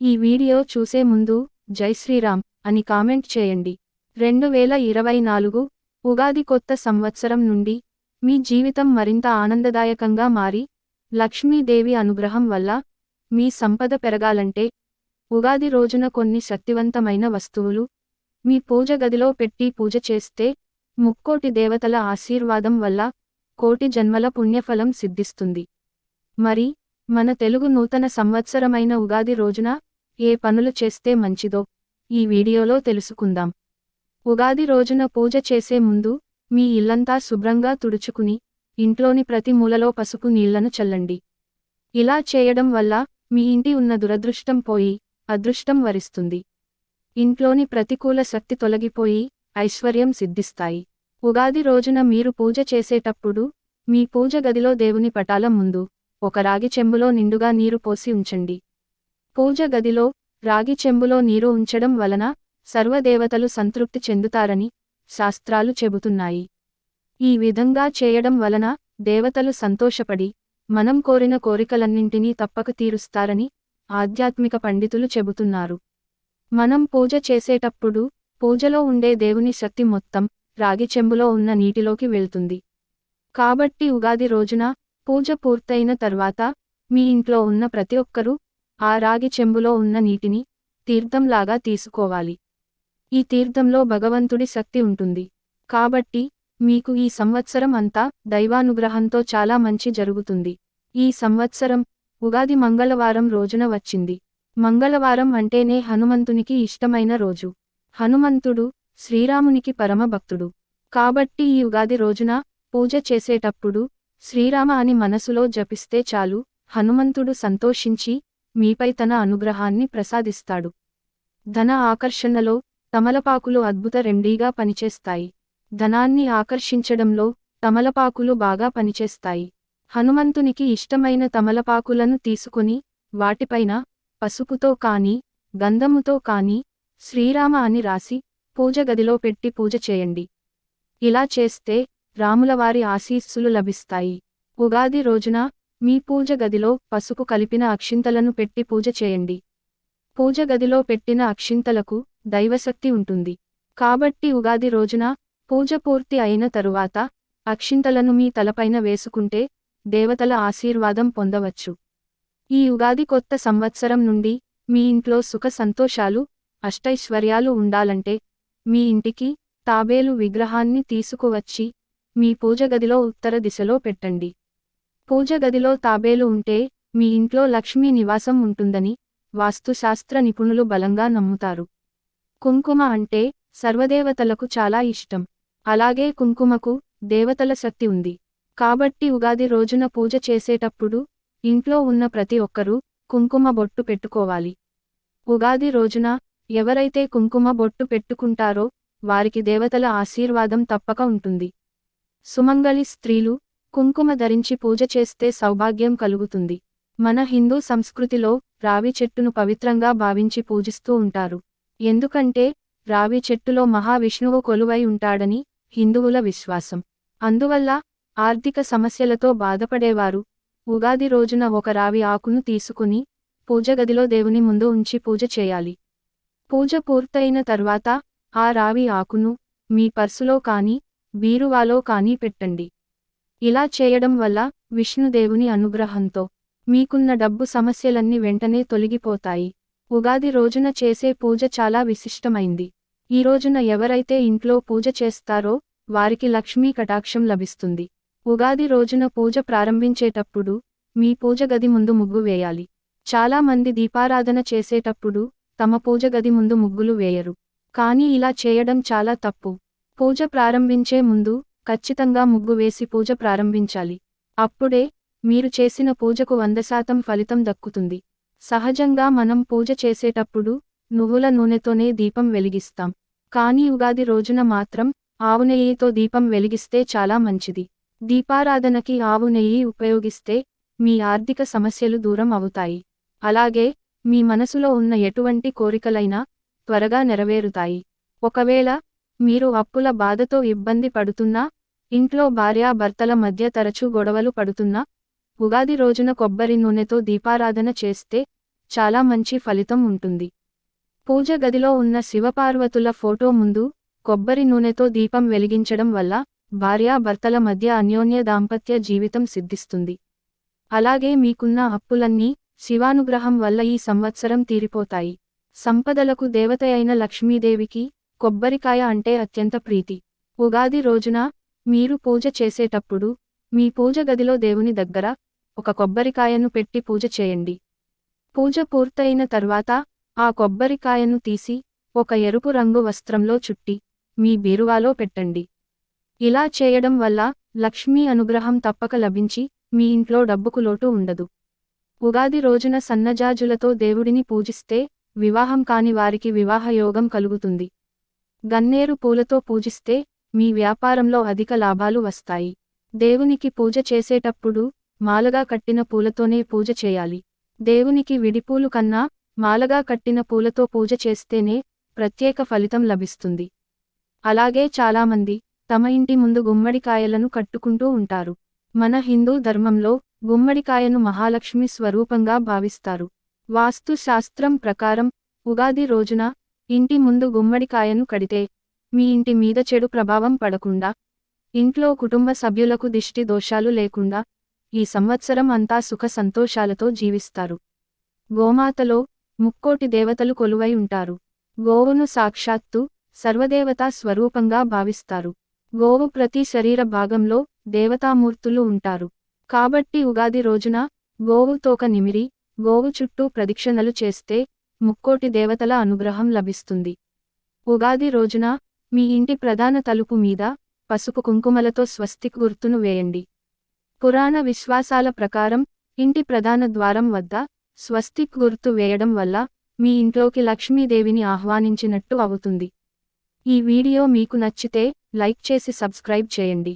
ఈ వీడియో చూసే ముందు జై శ్రీరామ్ అని కామెంట్ చేయండి. రెండు వేల ఇరవై నాలుగు ఉగాది కొత్త సంవత్సరం నుండి మీ జీవితం మరింత ఆనందదాయకంగా మారి లక్ష్మీదేవి అనుగ్రహం వల్ల మీ సంపద పెరగాలంటే ఉగాది రోజున కొన్ని శక్తివంతమైన వస్తువులు మీ పూజ గదిలో పెట్టి పూజ చేస్తే ముక్కోటి దేవతల ఆశీర్వాదం వల్ల కోటి జన్మల పుణ్యఫలం సిద్ధిస్తుంది. మరి మన తెలుగు నూతన సంవత్సరమైన ఉగాది రోజున ఏ పనులు చేస్తే మంచిదో ఈ వీడియోలో తెలుసుకుందాం. ఉగాది రోజున పూజ చేసే ముందు మీ ఇల్లంతా శుభ్రంగా తుడుచుకుని ఇంట్లోని ప్రతి మూలలో పసుపు నీళ్ళను చల్లండి. ఇలా చేయడం వల్ల మీ ఇంటి ఉన్న దురదృష్టం పోయి అదృష్టం వరిస్తుంది. ఇంట్లోని ప్రతికూల శక్తి తొలగిపోయి ఐశ్వర్యం సిద్ధిస్తాయి. ఉగాది రోజున మీరు పూజ చేసేటప్పుడు మీ పూజ గదిలో దేవుని పటాల ముందు ఒక రాగి చెంబులో నిండుగా నీరు పోసి ఉంచండి. పూజ గదిలో రాగి చెంబులో నీరు ఉంచడం వలన సర్వదేవతలు సంతృప్తి చెందుతారని శాస్త్రాలు చెబుతున్నాయి. ఈ విధంగా చేయడం వలన దేవతలు సంతోషపడి మనం కోరిన కోరికలన్నింటినీ తప్పక తీరుస్తారని ఆధ్యాత్మిక పండితులు చెబుతున్నారు. మనం పూజ చేసేటప్పుడు పూజలో ఉండే దేవుని శక్తి మొత్తం రాగి చెంబులో ఉన్న నీటిలోకి వెళ్తుంది. కాబట్టి ఉగాది రోజున పూజ పూర్తయిన తర్వాత మీ ఇంట్లో ఉన్న ప్రతి ఒక్కరూ ఆ రాగి చెంబులో ఉన్న నీటిని తీర్థంలాగా తీసుకోవాలి. ఈ తీర్థంలో భగవంతుడి శక్తి ఉంటుంది. కాబట్టి మీకు ఈ సంవత్సరం అంతా దైవానుగ్రహంతో చాలా మంచి జరుగుతుంది. ఈ సంవత్సరం ఉగాది మంగళవారం రోజున వచ్చింది. మంగళవారం అంటేనే హనుమంతునికి ఇష్టమైన రోజు. హనుమంతుడు శ్రీరామునికి పరమభక్తుడు. కాబట్టి ఈ ఉగాది రోజున పూజ చేసేటప్పుడు శ్రీరామ అని మనసులో జపిస్తే చాలు హనుమంతుడు సంతోషించి మీపై తన అనుగ్రహాన్ని ప్రసాదిస్తాడు. ధన ఆకర్షణలో తమలపాకులు అద్భుత రెండీగా పనిచేస్తాయి. ధనాన్ని ఆకర్షించడంలో తమలపాకులు బాగా పనిచేస్తాయి. హనుమంతునికి ఇష్టమైన తమలపాకులను తీసుకుని వాటిపైన పసుపుతో కాని గంధముతో కాని శ్రీరామ అని రాసి పూజ గదిలో పెట్టి పూజ చేయండి. ఇలా చేస్తే రాములవారి ఆశీస్సులు లభిస్తాయి. ఉగాది రోజున మీ పూజ గదిలో పసుపు కలిపిన అక్షింతలను పెట్టి పూజ చేయండి. పూజ గదిలో పెట్టిన అక్షింతలకు దైవశక్తి ఉంటుంది. కాబట్టి ఉగాది రోజున పూజ పూర్తి అయిన తరువాత అక్షింతలను మీ తలపైన వేసుకుంటే దేవతల ఆశీర్వాదం పొందవచ్చు. ఈ ఉగాది కొత్త సంవత్సరం నుండి మీ ఇంట్లో సుఖ సంతోషాలు అష్టైశ్వర్యాలు ఉండాలంటే మీ ఇంటికి తాబేలు విగ్రహాన్ని తీసుకువచ్చి మీ పూజ గదిలో ఉత్తర దిశలో పెట్టండి. పూజ గదిలో తాబేలు ఉంటే మీ ఇంట్లో లక్ష్మీ నివాసం ఉంటుందని వాస్తుశాస్త్ర నిపుణులు బలంగా నమ్ముతారు. కుంకుమ అంటే సర్వదేవతలకు చాలా ఇష్టం. అలాగే కుంకుమకు దేవతల శక్తి ఉంది. కాబట్టి ఉగాది రోజున పూజ చేసేటప్పుడు ఇంట్లో ఉన్న ప్రతి ఒక్కరూ కుంకుమ బొట్టు పెట్టుకోవాలి. ఉగాది రోజున ఎవరైతే కుంకుమ బొట్టు పెట్టుకుంటారో వారికి దేవతల ఆశీర్వాదం తప్పక ఉంటుంది. సుమంగళి స్త్రీలు కుంకుమ ధరించి పూజ చేస్తే సౌభాగ్యం కలుగుతుంది. మన హిందూ సంస్కృతిలో రావి చెట్టును పవిత్రంగా భావించి పూజిస్తూ ఉంటారు. ఎందుకంటే రావి చెట్టులో మహావిష్ణువు కొలువై ఉంటాడని హిందువుల విశ్వాసం. అందువల్ల ఆర్థిక సమస్యలతో బాధపడేవారు ఉగాది రోజున ఒక రావి ఆకును తీసుకుని పూజగదిలో దేవుని ముందు ఉంచి పూజ చేయాలి. పూజ పూర్తయిన తర్వాత ఆ రావి ఆకును మీ పర్సులో కాని బీరువాలో కానీ పెట్టండి. ఇలా చేయడం వల్ల విష్ణుదేవుని అనుగ్రహంతో మీకున్న డబ్బు సమస్యలన్నీ వెంటనే తొలగిపోతాయి. ఉగాది రోజున చేసే పూజ చాలా విశిష్టమైంది. ఈ రోజున ఎవరైతే ఇంట్లో పూజ చేస్తారో వారికి లక్ష్మీ కటాక్షం లభిస్తుంది. ఉగాది రోజున పూజ ప్రారంభించేటప్పుడు మీ పూజ గది ముందు ముగ్గు వేయాలి. చాలా మంది దీపారాధన చేసేటప్పుడు తమ పూజ గది ముందు ముగ్గులు వేయరు. కానీ ఇలా చేయడం చాలా తప్పు. పూజ ప్రారంభించే ముందు ఖచ్చితంగా ముగ్గు వేసి పూజ ప్రారంభించాలి. అప్పుడే మీరు చేసిన పూజకు వంద శాతం ఫలితం దక్కుతుంది. సహజంగా మనం పూజ చేసేటప్పుడు నువ్వుల నూనెతోనే దీపం వెలిగిస్తాం. కానీ ఉగాది రోజున మాత్రం ఆవు నెయ్యితో దీపం వెలిగిస్తే చాలా మంచిది. దీపారాధనకి ఆవు నెయ్యి ఉపయోగిస్తే మీ ఆర్థిక సమస్యలు దూరం అవుతాయి. అలాగే మీ మనసులో ఉన్న ఎటువంటి కోరికలైనా త్వరగా నెరవేరుతాయి. ఒకవేళ మీరు అప్పుల బాధతో ఇబ్బంది పడుతున్నా ఇంట్లో భార్యాభర్తల మధ్య తరచూ గొడవలు పడుతున్నా ఉగాది రోజున కొబ్బరి నూనెతో దీపారాధన చేస్తే చాలా మంచి ఫలితం ఉంటుంది. పూజ గదిలో ఉన్న శివపార్వతుల ఫోటో ముందు కొబ్బరి నూనెతో దీపం వెలిగించడం వల్ల భార్యాభర్తల మధ్య అన్యోన్య దాంపత్య జీవితం సిద్ధిస్తుంది. అలాగే మీకున్న అప్పులన్నీ శివానుగ్రహం వల్ల ఈ సంవత్సరం తీరిపోతాయి. సంపదలకు దేవతయైన లక్ష్మీదేవికి కొబ్బరికాయ అంటే అత్యంత ప్రీతి. ఉగాది రోజున మీరు పూజ చేసేటప్పుడు మీ పూజ గదిలో దేవుని దగ్గర ఒక కొబ్బరికాయను పెట్టి పూజ చేయండి. పూజ పూర్తయిన తర్వాత ఆ కొబ్బరికాయను తీసి ఒక ఎరుపు రంగు వస్త్రంలో చుట్టి మీ బీరువాలో పెట్టండి. ఇలా చేయడం వల్ల లక్ష్మీ అనుగ్రహం తప్పక లభించి మీ ఇంట్లో డబ్బుకు లోటు ఉండదు. ఉగాది రోజున సన్నజాజులతో దేవుడిని పూజిస్తే వివాహం కాని వారికి వివాహయోగం కలుగుతుంది. గన్నేరు పూలతో పూజిస్తే మీ వ్యాపారంలో అధిక లాభాలు వస్తాయి. దేవునికి పూజ చేసేటప్పుడు మాలగా కట్టిన పూలతోనే పూజ చేయాలి. దేవునికి విడిపూలు కన్నా మాలగా కట్టిన పూలతో పూజ చేస్తేనే ప్రత్యేక ఫలితం లభిస్తుంది. అలాగే చాలామంది తమ ఇంటి ముందు గుమ్మడికాయలను కట్టుకుంటూ ఉంటారు. మన హిందూ ధర్మంలో గుమ్మడికాయను మహాలక్ష్మి స్వరూపంగా భావిస్తారు. వాస్తు శాస్త్రం ప్రకారం ఉగాది రోజున ఇంటి ముందు గుమ్మడికాయను కడితే మీ ఇంటి మీద చెడు ప్రభావం పడకుండా ఇంట్లో కుటుంబ సభ్యులకు దిష్టి దోషాలు లేకుండా ఈ సంవత్సరం అంతా సుఖ సంతోషాలతో జీవిస్తారు. గోమాతలో ముక్కోటి దేవతలు కొలువై ఉంటారు. గోవును సాక్షాత్తు సర్వదేవతా స్వరూపంగా భావిస్తారు. గోవు ప్రతి శరీర భాగంలో దేవతామూర్తులు ఉంటారు. కాబట్టి ఉగాది రోజున గోవు తోక నిమిరి గోవు చుట్టూ ప్రదక్షిణలు చేస్తే ముక్కోటి దేవతల అనుగ్రహం లభిస్తుంది. ఉగాది రోజున మీ ఇంటి ప్రధాన తలుపు మీద పసుపు కుంకుమలతో స్వస్తిక్ గుర్తును వేయండి. పురాణ విశ్వాసాల ప్రకారం ఇంటి ప్రధాన ద్వారం వద్ద స్వస్తిక్ గుర్తు వేయడం వల్ల మీ ఇంట్లోకి లక్ష్మీదేవిని ఆహ్వానించినట్టు అవుతుంది. ఈ వీడియో మీకు నచ్చితే లైక్ చేసి సబ్స్క్రైబ్ చేయండి.